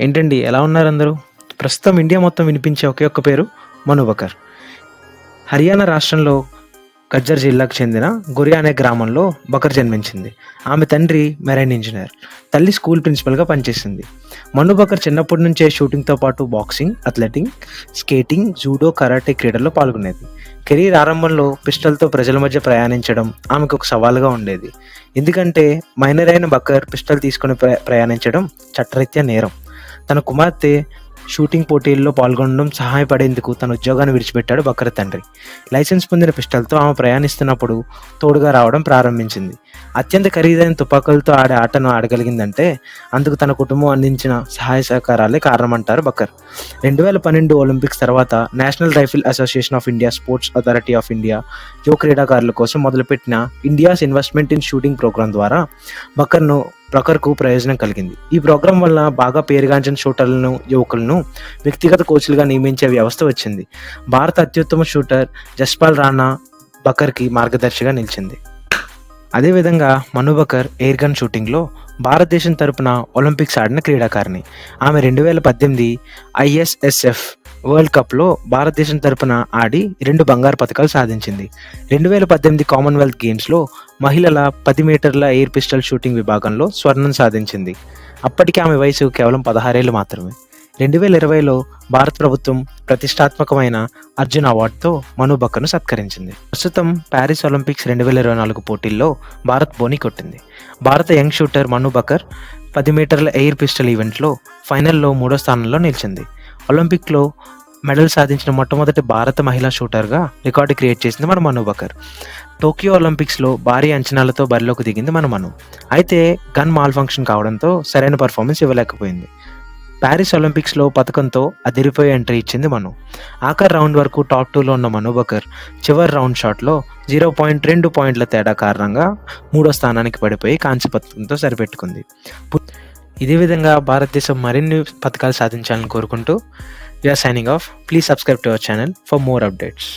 ఏంటండి ఎలా ఉన్నారు అందరూ? ప్రస్తుతం ఇండియా మొత్తం వినిపించే ఒకే ఒక్క పేరు మను బకర్ హర్యానా రాష్ట్రంలో గజ్జర్ జిల్లాకు చెందిన గురియా అనే గ్రామంలో బకర్ జన్మించింది. ఆమె తండ్రి మెరైన్ ఇంజనీర్ తల్లి స్కూల్ ప్రిన్సిపల్గా పనిచేసింది. మను బకర్ చిన్నప్పటి నుంచే షూటింగ్తో పాటు boxing athletics skating judo karate క్రీడల్లో పాల్గొనేది. కెరీర్ ఆరంభంలో పిస్టల్తో ప్రజల మధ్య ప్రయాణించడం ఆమెకు ఒక సవాలుగా ఉండేది. ఎందుకంటే మైనర్ అయిన బకర్ పిస్టల్ తీసుకుని ప్ర ప్రయాణించడం చట్టరీత్యా నేరం. తన కుమార్తె షూటింగ్ పోటీల్లో పాల్గొనడం సహాయపడేందుకు తన ఉద్యోగాన్ని విడిచిపెట్టాడు బకర్ తండ్రి. లైసెన్స్ పొందిన పిస్టల్తో ఆమె ప్రయాణిస్తున్నప్పుడు తోడుగా రావడం ప్రారంభించింది. అత్యంత ఖరీదైన తుపాకులతో ఆడే ఆటను ఆడగలిగిందంటే అందుకు తన కుటుంబం అందించిన సహాయ సహకారాలే కారణమంటారు బకర్. రెండు వేల పన్నెండు ఒలింపిక్స్ తర్వాత national rifle association of India sports authority of India యువ క్రీడాకారుల కోసం మొదలుపెట్టిన India's investment in shooting programme ద్వారా బకర్ను ప్రఖర్కు ప్రయోజనం కలిగింది. ఈ ప్రోగ్రాం వల్ల బాగా పేరుగాంచిన షూటర్లను యువకులను వ్యక్తిగత కోచ్లుగా నియమించే వ్యవస్థ వచ్చింది. భారత అత్యుత్తమ షూటర్ జస్పాల్ రాణా బకర్కి మార్గదర్శిగా నిలిచింది. అదేవిధంగా మను బకర్ ఎయిర్ గన్ షూటింగ్లో భారతదేశం తరపున ఒలింపిక్స్ ఆడిన క్రీడాకారిణి. ఆమె రెండు వేల పద్దెనిమిది ఐఎస్ఎస్ఎఫ్ వరల్డ్ కప్లో భారతదేశం తరపున ఆడి రెండు బంగారు పథకాలు సాధించింది. రెండు వేల పద్దెనిమిది కామన్వెల్త్ గేమ్స్లో మహిళల పది మీటర్ల ఎయిర్ పిస్టల్ షూటింగ్ విభాగంలో స్వర్ణం సాధించింది. అప్పటికి ఆమె వయసు కేవలం పదహారేళ్ళు మాత్రమే. రెండు వేల ఇరవైలో భారత ప్రభుత్వం ప్రతిష్టాత్మకమైన అర్జున్ అవార్డుతో మను బక్కర్ను సత్కరించింది. ప్రస్తుతం ప్యారిస్ ఒలింపిక్స్ రెండు వేల ఇరవై నాలుగు పోటీల్లో భారత్ బోని కొట్టింది. భారత యంగ్ షూటర్ మను బకర్ పది మీటర్ల ఎయిర్ పిస్టల్ ఈవెంట్లో ఫైనల్లో మూడో స్థానంలో నిలిచింది. ఒలింపిక్లో మెడల్ సాధించిన మొట్టమొదటి భారత మహిళా షూటర్గా రికార్డు క్రియేట్ చేసింది మన మను బకర్. టోక్యో ఒలింపిక్స్లో భారీ అంచనాలతో బరిలోకి దిగింది మన మను. అయితే గన్ మాల్ ఫంక్షన్ కావడంతో సరైన పర్ఫార్మెన్స్ ఇవ్వలేకపోయింది. ప్యారిస్ ఒలింపిక్స్లో పథకంతో అదిరిపోయి ఎంట్రీ ఇచ్చింది మను. ఆఖరి రౌండ్ వరకు టాప్ టూలో ఉన్న మను బకర్ చివరి రౌండ్ షాట్లో జీరో పాయింట్ రెండు పాయింట్ల తేడా కారణంగా మూడో స్థానానికి పడిపోయి కాంస్య పథకంతో సరిపెట్టుకుంది. ఇదే విధంగా భారతదేశం మరిన్ని పథకాలు సాధించాలని కోరుకుంటూ you're signing off please subscribe to our channel for more updates